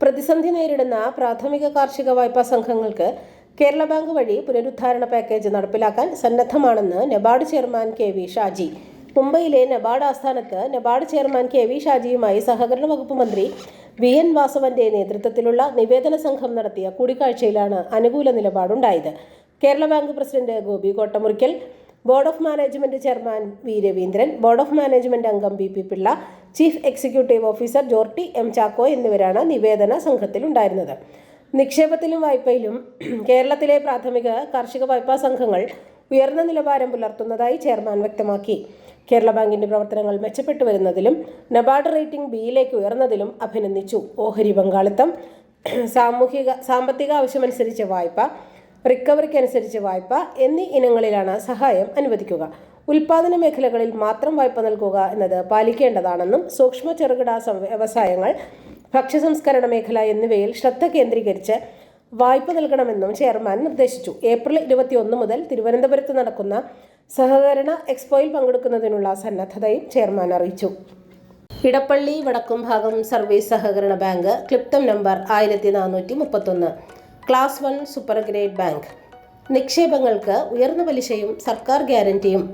പ്രതിസന്ധി നേരിടുന്ന പ്രാഥമിക കാർഷിക വായ്പാ സംഘങ്ങൾക്ക് കേരള ബാങ്ക് വഴി പുനരുദ്ധാരണ പാക്കേജ് നടപ്പിലാക്കാൻ സന്നദ്ധമാണെന്ന് NABARD chairman K V Shaji. മുംബൈയിലെ നബാർഡ് ആസ്ഥാനത്ത് നബാർഡ് ചെയർമാൻ കെ വി ഷാജിയുമായി സഹകരണ വകുപ്പ് മന്ത്രി വി എൻ വാസവന്റെ നേതൃത്വത്തിലുള്ള നിവേദന സംഘം നടത്തിയ കൂടിക്കാഴ്ചയിലാണ് അനുകൂല നിലപാടുണ്ടായത്. Kerala bank president Gopi Kottamurickal board of management chairman V Raveendran board of management അംഗം B P Pillai chief executive officer Jorty M Chacko എന്നിവരാണ് നിവേദന സംഘത്തിലുണ്ടായിരുന്നത് നിക്ഷേപത്തിലും വായ്പയിലും കേരളത്തിലെ പ്രാഥമിക കാർഷിക വായ്പാ സംഘങ്ങൾ ഉയർന്ന നിലവാരം പുലർത്തുന്നതായി ചെയർമാൻ വ്യക്തമാക്കി. കേരള ബാങ്കിന്റെ പ്രവർത്തനങ്ങൾ മെച്ചപ്പെട്ടു വരുന്നതിലും നബാർഡ് റേറ്റിംഗ് ബിയിലേക്ക് ഉയർന്നതിലും അഭിനന്ദിച്ചു. ഓഹരി പങ്കാളിത്തം സാമൂഹിക സാമ്പത്തിക ആവശ്യമനുസരിച്ച് വായ്പ റിക്കവറിക്കനുസരിച്ച് വായ്പ എന്നീ ഇനങ്ങളിലാണ് സഹായം അനുവദിക്കുക. ഉൽപാദന മേഖലകളിൽ മാത്രം വായ്പ നൽകുക എന്നത് പാലിക്കേണ്ടതാണെന്നും സൂക്ഷ്മ ചെറുകിട വ്യവസായങ്ങൾ ഭക്ഷ്യസംസ്കരണ മേഖല എന്നിവയിൽ ശ്രദ്ധ കേന്ദ്രീകരിച്ച് വായ്പ നൽകണമെന്നും ചെയർമാൻ നിർദ്ദേശിച്ചു. ഏപ്രിൽ ഇരുപത്തിയൊന്ന് മുതൽ തിരുവനന്തപുരത്ത് നടക്കുന്ന സഹകരണ എക്സ്പോയിൽ പങ്കെടുക്കുന്നതിനുള്ള സന്നദ്ധതയും ചെയർമാൻ അറിയിച്ചു. ഇടപ്പള്ളി വടക്കും ഭാഗം സർവീസ് സഹകരണ ബാങ്ക് ക്ലിപ്തം നമ്പർ ആയിരത്തി നാനൂറ്റി മുപ്പത്തൊന്ന് class one super grade bank. നിക്ഷേപങ്ങൾക്ക് ഉയർന്ന പലിശയും സർക്കാർ ഗ്യാരണ്ടിയും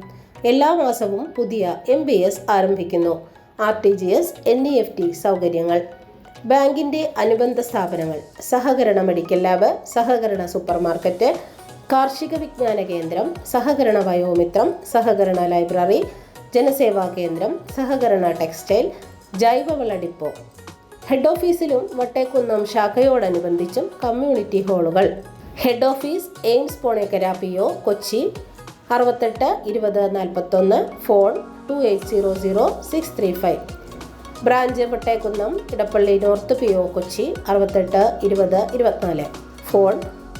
എല്ലാ മാസവും പുതിയ എം ബി എസ് ആരംഭിക്കുന്നു. R T G S N E F T സൗകര്യങ്ങൾ. ബാങ്കിന്റെ അനുബന്ധ സ്ഥാപനങ്ങൾ. സഹകരണ മെഡിക്കൽ ലാബ് സഹകരണ സൂപ്പർ മാർക്കറ്റ് കാർഷിക വിജ്ഞാന കേന്ദ്രം സഹകരണ വയോമിത്രം സഹകരണ ലൈബ്രറി ജനസേവാ കേന്ദ്രം സഹകരണ ടെക്സ്റ്റൈൽ ജൈവവള ഡിപ്പോ. ഹെഡ് ഓഫീസിലും വട്ടേക്കുന്നം ശാഖയോടനുബന്ധിച്ചും community ഹാളുകൾ. Head office AIMS Ponekkara P O Kochi. അറുപത്തെട്ട് ഇരുപത് നാൽപ്പത്തൊന്ന് phone two eight zero zero six three five. Branch Vattekunnam Edappally north P O Kochi. അറുപത്തെട്ട് ഇരുപത് ഇരുപത്തിനാല് phone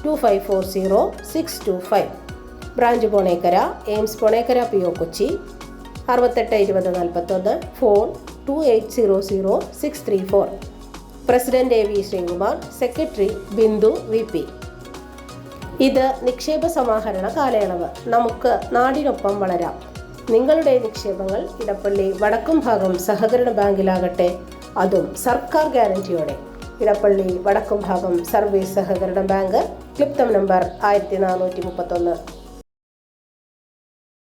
two five four zero six two five. Branch Ponekkara AIMS Ponekkara P O Kochi. അറുപത്തെട്ട് ഇരുപത് നാൽപ്പത്തൊന്ന് phone two eight zero zero six three four president A V Sreekumar secretary Bindu V P ഇത് നിക്ഷേപ സമാഹരണ കാലയളവ്. നമുക്ക് നാടിനൊപ്പം വളരാം. നിങ്ങളുടെ നിക്ഷേപങ്ങൾ ഇടപ്പള്ളി വടക്കും ഭാഗം സഹകരണ ബാങ്കിലാകട്ടെ. അതും സർക്കാർ ഗ്യാരണ്ടിയോടെ. ഇടപ്പള്ളി വടക്കും ഭാഗം സർവീസ് സഹകരണ ബാങ്ക് ക്ലിപ്തം നമ്പർ ആയിരത്തി നാനൂറ്റി മുപ്പത്തൊന്ന്